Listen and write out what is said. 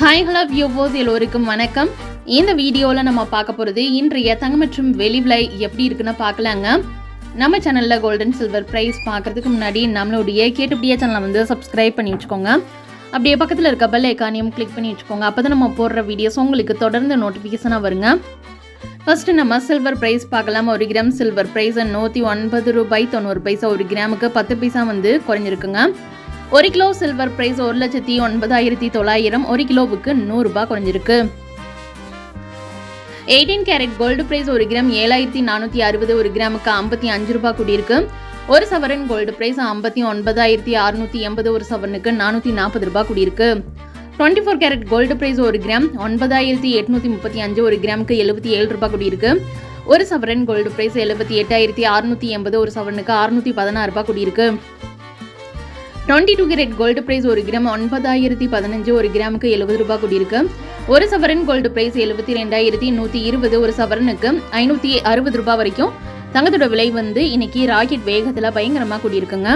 Hi hello வியூவோஸ் எல்லோருக்கும் வணக்கம். இந்த வீடியோவில் நம்ம பார்க்க போகிறது இன்றைய தங்கம் மற்றும் வெளி விலை எப்படி இருக்குன்னு பார்க்கலாங்க. நம்ம சேனலில் கோல்டன் சில்வர் ப்ரைஸ் பார்க்குறதுக்கு முன்னாடி நம்மளுடைய கேட்டுப்படியே சேனலை வந்து சப்ஸ்கிரைப் பண்ணி வச்சுக்கோங்க. அப்படியே பக்கத்தில் இருக்க பெல் ஐக்கானியும் கிளிக் பண்ணி வச்சுக்கோங்க. அப்போ தான் நம்ம போடுற வீடியோஸ் உங்களுக்கு தொடர்ந்து நோட்டிஃபிகேஷனாக வருங்க. ஃபர்ஸ்ட் நம்ம சில்வர் ப்ரைஸ் பார்க்கலாம். ஒரு கிராம் சில்வர் ப்ரைஸ் நூற்றி ஒன்பது ரூபாய் தொண்ணூறு பைசா ஒரு கிராமுக்கு பத்து பைசா வந்து குறைஞ்சிருக்குங்க. ஒரு கிலோ சில்வர் பிரைஸ் ஒரு லட்சத்தி ஒன்பதாயிரத்தி தொள்ளாயிரம் ஒரு கிலோவுக்கு நூறுரூபா குறைஞ்சிருக்கு. எயிட்டீன் கேரட் கோல்டு பிரைஸ் ஒரு கிராம் ஏழாயிரத்தி நானூற்றி அறுபது ஒரு கிராமுக்கு ஐம்பத்தி அஞ்சு ரூபாய் கூடியிருக்கு. ஒரு சவரன் கோல்டு பிரைஸ் ஐம்பத்தி ஒன்பதாயிரத்தி அறுநூற்றி எண்பது ஒரு சவரனுக்கு நானூற்றி நாற்பது ரூபாய் கூடியிருக்கு. Twenty four carat gold price ஒரு கிராம் ஒன்பதாயிரத்தி எட்நூற்றி முப்பத்தி அஞ்சு ஒரு கிராமுக்கு எழுபத்தி ஏழு ரூபாய் கூடியிருக்கு. ஒரு சவரன் கோல்டு பிரைஸ் எழுபத்தி எட்டாயிரத்தி அறுநூற்றி எண்பது ஒரு சவரனுக்கு அறுநூற்றி பதினாறு ரூபாய் கூடியிருக்கு. Twenty two carat gold price ஒரு கிராம் ஒன்பதாயிரத்தி பதினஞ்சு ஒரு கிராமுக்கு எழுபது ரூபாய் கூடியிருக்கு. ஒரு சவரன் கோல்டு பிரைஸ் எழுபத்தி ரெண்டாயிரத்தி நூற்றி இருபது ஒரு சவரனுக்கு ஐநூற்றி அறுபது ரூபாய் வரைக்கும். தங்கத்தோட விலை வந்து இன்னைக்கு ராக்கெட் வேகத்தில் பயங்கரமாக கூடியிருக்குங்க.